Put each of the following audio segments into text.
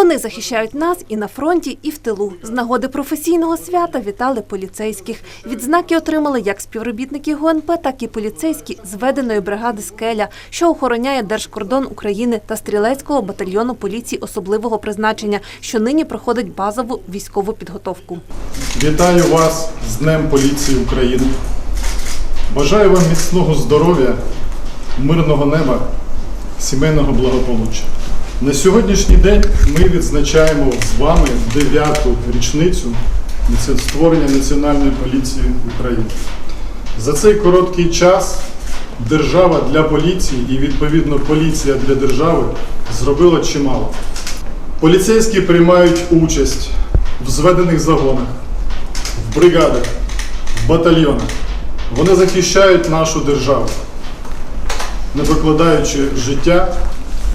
Вони захищають нас і на фронті, і в тилу. З нагоди професійного свята вітали поліцейських. Відзнаки отримали як співробітники ГУНП, так і поліцейські зведеної бригади Скеля, що охороняє держкордон України та стрілецького батальйону поліції особливого призначення, що нині проходить базову військову підготовку. Вітаю вас з Днем поліції України. Бажаю вам міцного здоров'я, мирного неба, сімейного благополуччя. На сьогоднішній день ми відзначаємо з вами дев'яту річницю створення Національної поліції України. За цей короткий час держава для поліції і відповідно поліція для держави зробила чимало. Поліцейські приймають участь в зведених загонах, в бригадах, в батальйонах. Вони захищають нашу державу, не покладаючи життя,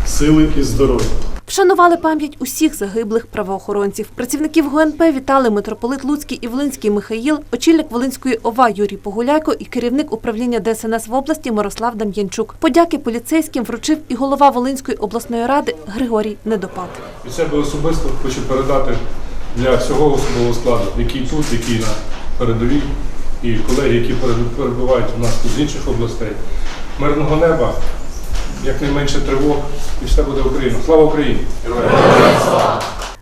сили і здоров'я. Вшанували пам'ять усіх загиблих правоохоронців. Працівників ГУНП вітали митрополит Луцький і Волинський Михаїл, очільник Волинської ОВА Юрій Погуляйко і керівник управління ДСНС в області Мирослав Дам'янчук. Подяки поліцейським вручив і голова Волинської обласної ради Григорій Недопад. Від себе особисто хочу передати для всього особового складу, який тут, який на передовій, і колеги, які перебувають у нас тут з інших областей. Мирного неба, якнайменше тривог, і все буде Україна. Слава Україні!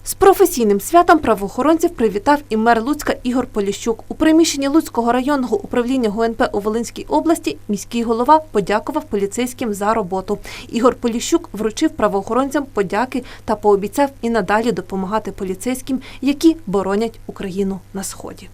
З професійним святом правоохоронців привітав і мер Луцька Ігор Поліщук. У приміщенні Луцького районного управління ГУНП у Волинській області міський голова подякував поліцейським за роботу. Ігор Поліщук вручив правоохоронцям подяки та пообіцяв і надалі допомагати поліцейським, які боронять Україну на сході.